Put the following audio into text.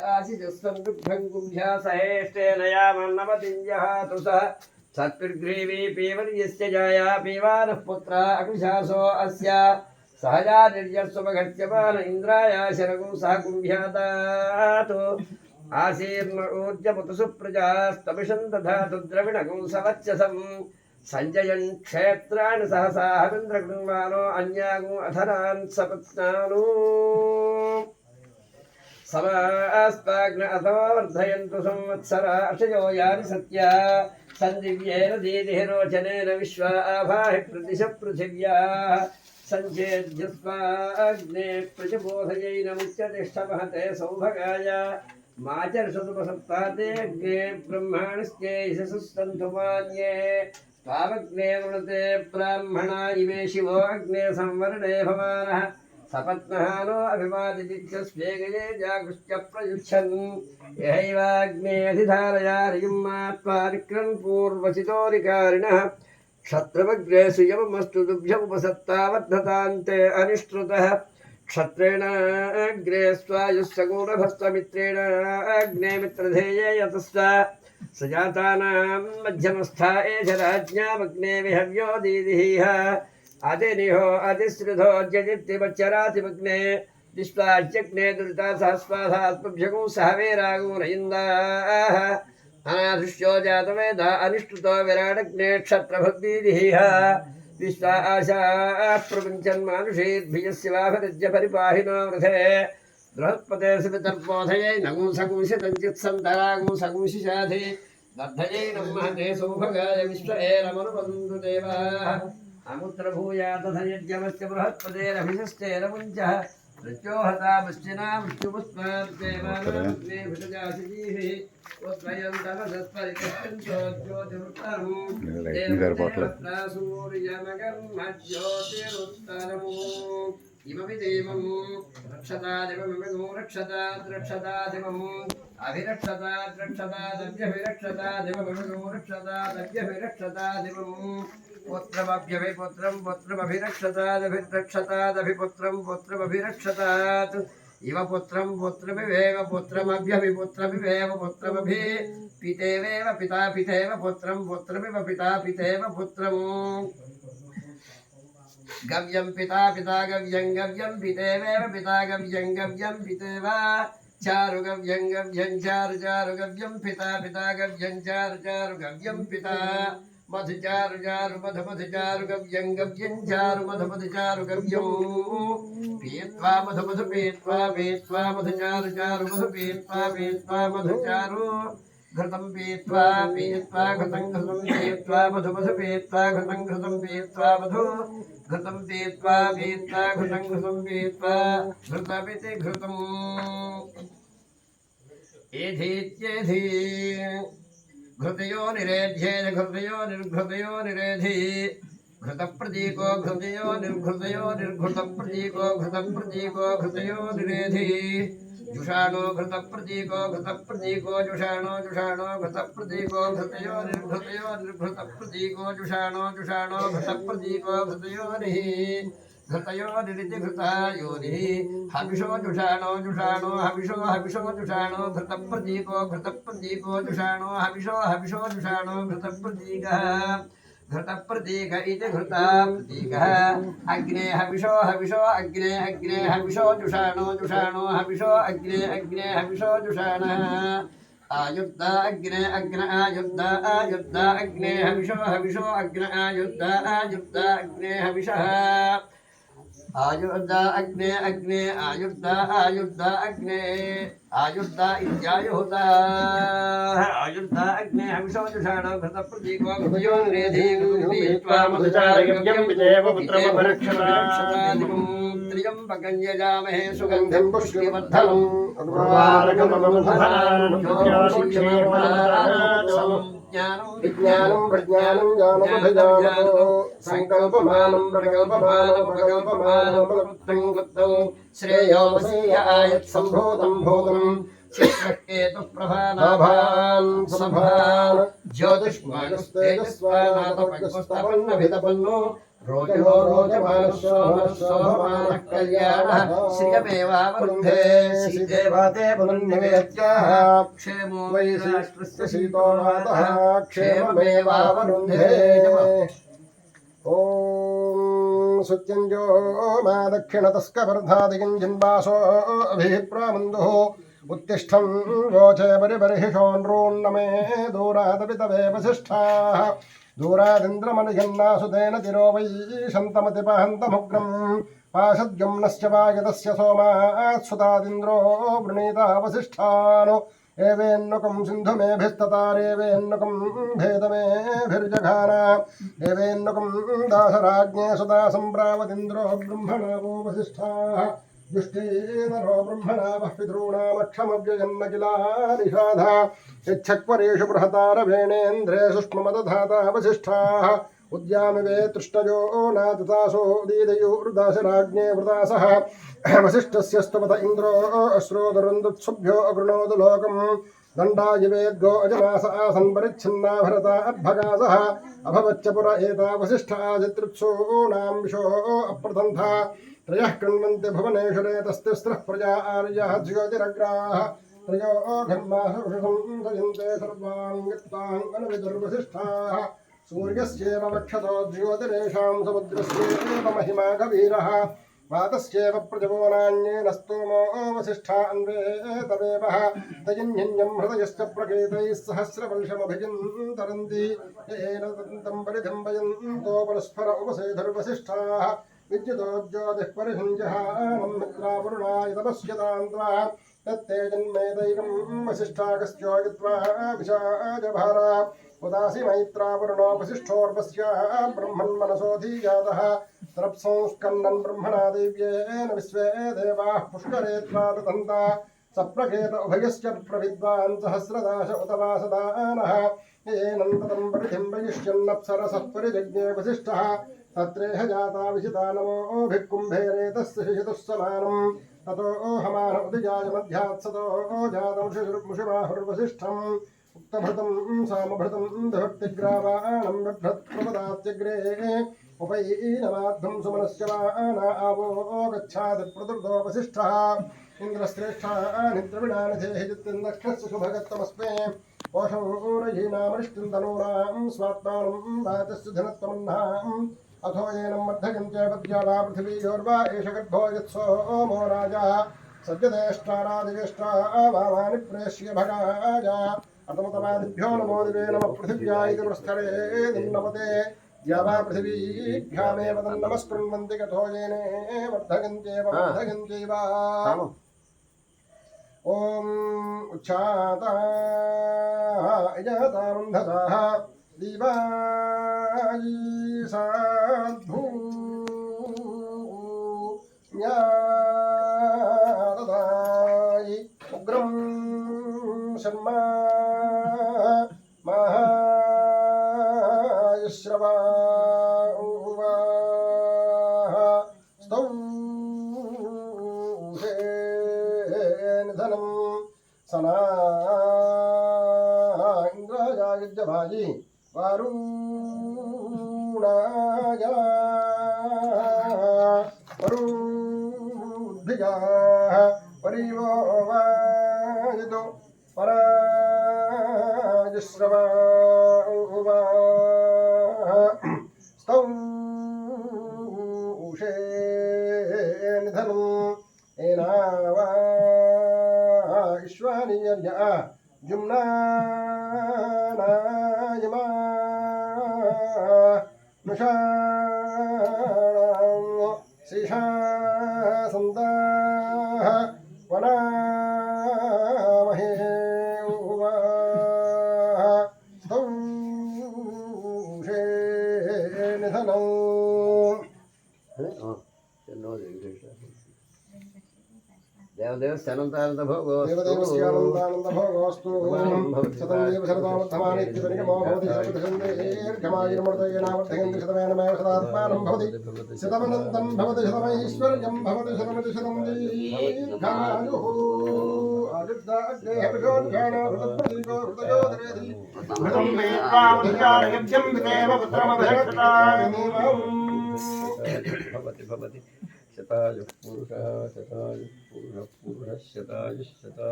आशिजस्वन्दुग्धं गुंभ्या सहेष्टेन सः अस्य सहजा निर्यस्वमघट्यमान इन्द्राय शरगुं सह गुंभ्यातातु आसीर्न ऊर्जमुतु सुप्रजास्तमिषं दधातु द्रविणगुं सवच्चसम् सञ्जयन् क्षेत्राणि सहसा हविन्द्रगृह्वानो अन्यागुं अधरान् सपत्नानो। समास्ताग्न असमवर्धयन्तु संवत्सराशयो यानि सत्या। सञ्जिव्येन दीदिः विश्वा आभाहि प्रतिश पृथिव्याः। सञ्चेद्यस्माग्ने प्रजबोधयैनमुच्यतिष्ठमहते सौभगाय। माचर्षतुपसप्तादेऽग्ने ब्रह्माणस्ते यशसुस्तन्धुमान्ये त्वामग्ने वृणते ब्राह्मणा इमे शिवोऽग्ने संवरणे भवानः। सपत्नो अभिवादिस्वेगे जागृत्य प्रयुच्छन् यहैवाग्नेऽधिधारयारिमात्मा विक्रन् पूर्वसितोरिकारिणः क्षत्रवग्रेषु यममस्तु दुभ्यमुपसत्तावद्धतान्ते अनिष्टृतः। क्षत्रेण अग्रे अग्ने मित्रधेये यतस्व। सजातानां मध्यमस्था एष राज्ञामग्ने विहव्यो दीदिः अजनिहो अतिश्रिधो जजित्यवच्चरातिमग्ने दिष्ट्वाच्यग्ने दुरिता सहवे रागो नयन्दाः अनादृश्यो जातवेद, अनिष्टुतो विराडग्ने आशा वाभरज्य परिपाहिनो वृथे। बृहत्पते सुवितर्पोधयै नगुंसगुंसि तञ्चित्सन्तरागुंसगुंसि शाधि दग्धयै विश्व एरमनुबन्धुदेवाः అముత్ర భూయాతధన్యవస్య బృహత్పదేరభిషష్ఠేరముంచ మృత్యోహతా వశ్చినా మృత్యుపుష్పాజ్యోతిరుత్తరము ఇమమి దేవము రక్షతాదివమిమో రక్షతాద్రక్షతాదివము అభిరక్షతాద్రక్షతాదవ్యభిరక్షతాదివమిమో రక్షతాదవ్యభిరక్షతాదివము. सूर्यमगर्मज्योतिरुत्तरम् इमपि देवम् रक्षता दिवमिमगो रक्षता रक्षता दिवम् अभिरक्षता रक्षता दव्यभिरक्षता दिवमिमगो रक्षता दव्यभिरक्षता दिवम् पुत्रमभ्यभिपुत्रं पुत्रमभिरक्षतादभिरक्षतादभिपुत्रं पुत्रमभिरक्षतात् इव पुत्रं पुत्रमिवेव पुत्रमभ्यभिपुत्रमिवेव पुत्रमभि पितेवेव पिता पितेव पुत्रं पुत्रमिव पिता पितेव पुत्रम् गव्यं पिता पिता गव्यं गव्यं पितेवेव पिता गव्यं गव्यं पितेव चारु गव्यं गव्यं चारु चारु गव्यं पिता पिता गव्यं चारु चारु गव्यं पिता मधुचारु चारु मधु मधुचारु गव्यं गव्यं चारु मधु मधुचारु गव्यं पीत्वा मधु मधु पीत्वा पीत्वा मधुचारु चारु चारु मधु पीत्वा पीत्वा मधुचारु घृतं पीत्वा पीत्वा घृतं घृतं पीत्वा मधु मधु पीत्वा घृतं घृतं पीत्वा मधु। घृतं पीत्वा पीत्वा घृतं घृतं पीत्वा घृतमिति घृतम्। एधीत्येधी। घृतयो निरेध्येन घृतयो निर्घृतयो निरेधि घृतप्रतीको घृतयो निर्घृतयो निर्घृतप्रतीको घृतप्रतीको घृतयो निरेधि जुषाणो घृतप्रतीको घृतप्रतीको जुषाणो जुषाणो घृतप्रतीको घृतयो निर्घृतयो निर्घृतप्रतीको जुषाणो जुषाणो घृतप्रतीको घृतयो निः घृतयो निरिति घृता योनिः हविषो जुषाणो जुषाणो हविषो हविषो जुषाणो घृतप्रतीको घृतप्रतीको जुषाणो हविषो हविषो जुषाणो घृतप्रतीकः घृतप्रतीक इति घृता प्रतीकः अग्ने हविषो हविषो अग्ने अग्ने हविषो जुषाणो जुषाणो हविषो अग्ने अग्ने हविषो जुषाणः आयुर्द अग्ने अग्न आयुर्द आयुर्द अग्ने हविषो हविषो अग्न आयुर्द आयुर्द अग्ने हविषः आयुर्द अग्ने अग्ने आयुर्द आयुर्द अग्ने आयुर्द इत्यायुर्द आयुर्द अग्ने हविषो जुषाणो घृतप्रतीको घृतयो निरेधि गुरुपीत्वा मधुचारयज्ञं विदेव पुत्रमपरक्षतादिकम् त्र्यम्बकं यजामहे सुगन्धिं गन्धं पुष्टिवर्धनम् पुष्टिवर्धनम् विज्ञानं प्रज्ञानं ज्ञानमभिजानतो सङ्कल्पमानं प्रकल्पमानं प्रकल्पमानं प्रकृतं कृतं श्रेयो वसीय आयत् सम्भूतं भूतं చిత్రకేతు ప్రభానాభాన్ నాభాన్ సభాన్ సుభాన్ జ్యోతిష్మానుస్తేజస్వానాథపక్వస్తపన్నభితపన్నో రోజో రోజమానశోభనశోభమానః కళ్యాణः శ్రియమేవావరుంధే శ్రీదేవాతే క్షేమో వై రాష్ట్రస్య శీతో మాతः క్షేమమేవావరుంధే ఓం సత్యంజో మా దక్షిణతస్కవర్ధాదికం జిన్వాసో అభిప్రామందు ఉత్తిష్టం వోచే పరిబర్హిషోన్రోన్నమే దూరాదపితవే వసిష్ఠా దూరాదింద్రమనుజన్నాసుతేన తిరో వై శంతమతిపహంతముగ్రం పాశద్గమ్నశ్చ వాయతస్య సోమాత్సుతాదింద్రో వృణీతా వసిష్ఠాను ఏవేన్నుకం సింధుమేభిస్తతారేవేన్నుకం భేదమేభిర్జఘాన. ఏవేన్నుకం దాసరాజ్ఞే సుదా సంప్రావతింద్రో బ్రహ్మణావో వసిష్ఠాः యుష్ఠీమనో బ్రహ్మణా పితॄణామక్షమవ్యయన్న కిలానిషాధ యచ్చక్వరేషు బృహతారవేణేంద్రే సుష్మమదధాతావశిష్టాः ఉద్యామివే తృష్ణయో నాదతాసో దీదయూరుదాసరాజ్ఞే వృదాసः. వశిష్ఠస్య స్తుమత ఇంద్రో అశ్రోదరుందుత్సుభ్యో అగృణోదు లోకం. దండాయువేద్గో అజనాస ఆసన్పరిచ్ఛిన్నా భరత అద్భగాసः అభవచ్చ పుర ఏతా వశిష్ఠా చిత్రుత్సో నాంశో అప్రదంథ. त्रयः कृण्वन्ति भुवनेषु रेतस्तिस्रः प्रजा आर्यः ज्योतिरग्राः त्रयो घर्मासु सजन्ते सर्वान् यत्तान् अनुविदुर्वसिष्ठाः सूर्यस्येव वक्षतो ज्योतिरेषां समुद्रस्येव महिमा गभीरः वातस्येव प्रजवो नान्येन स्तोमो वसिष्ठा अन्वेतवेवः तयन्यन्यं हृदयश्च प्रकेतैः सहस्रवर्षमभिजिन्तरन्ति येन तन्तं परिधम्बयन्तो परस्पर उपसेधुर्वसिष्ठाः विद्युतो ज्योतिः परिसञ्जहानं मित्रावरुणाय तपस्यतान्त्वा तत्ते जन्मेदैकं वसिष्ठागस्योगित्वा विशाजभारा उदासि मैत्रावरुणोपशिष्ठोर्वस्य ब्रह्मन्मनसोऽधीजातः तृप्संस्कन्दन् ब्रह्मणा देव्येन विश्वे देवाः पुष्करे त्वा ददन्ता सप्रकेत उभयश्च प्रविद्वान् सहस्रदाश उत वासदानः येनन्ततं परिधिम्बयिष्यन्नप्सरसः परिजज्ञे वसिष्ठः तत्रेह जाता विशिता नमो भिक्कुम्भेरे तस्य शिशितुस्समानम् ततो ओहमानोऽधिजायमध्यात्सतो जातं शिशिरुमुषिमाहुर्वसिष्ठम् उक्तभृतम् सामभृतम् दुभक्तिग्रामाणम् बिभ्रत्प्रपदात्यग्रे उपैनमाद्धम् सुमनस्य वाना आवो गच्छादि प्रदुर्दोपसिष्ठः इन्द्रश्रेष्ठा शुभगत्तमस्मे धनत्वमह्नाम् अथो येनं मर्धकं च पद्यावा पृथिवीयोर्वा एष गर्भो यत्सोमो राजा सद्यदेष्टारादिवेष्टा वामानि प्रेष्य भगाजा अतमतमादिभ्यो नमो दिवे नमः पृथिव्या इति पुरस्करे दिन्नमते द्यावा पृथिवीभ्यामेव तन्नमस्कुर्वन्ति कथो येने वर्धगन्त्येव वर्धगन्त्यैव ॐ उच्चाता इजतामन्धताः दिवायी साधु न्याददायि उग्रं शर्मा महायश्रवा स्तौषेनिधनं सना వరుణాయ. వరుద్ధియ పరివోవాయతో పరాజశ్రవా స్తౌ ఉషే నిధనం. ఏనావా విశ్వానియర్య జుమ్నా. యజమా నుషా శిషా సందా వనా నిధనం ఎన్నో దేవదేవ శనంతానంద భోగో దేవదేవ శనంతానంద భోగోస్తు సతం దేవ సరదావర్ధమానే నిగమో భవతి సర్వదీర్ఘమాయుర్మృతయేనావర్ధయంతి శతమేన మే సదాత్మానం భవతి శతమనంతం భవతి శతమైశ్వర్యం భవతి శతమతి శతం దీర్ఘాయుః భవతి భవతి. प्रचोदयानो हृतप्रतीको हृदयो दरेति घृतं वेत्त्वामुद्गारयज्ञं विदेव पुत्रमभिरक्षतामिमम् भवति भवति शतायुः पुरुषः शतायुः पुरुषः पुरुषः शतायुः शता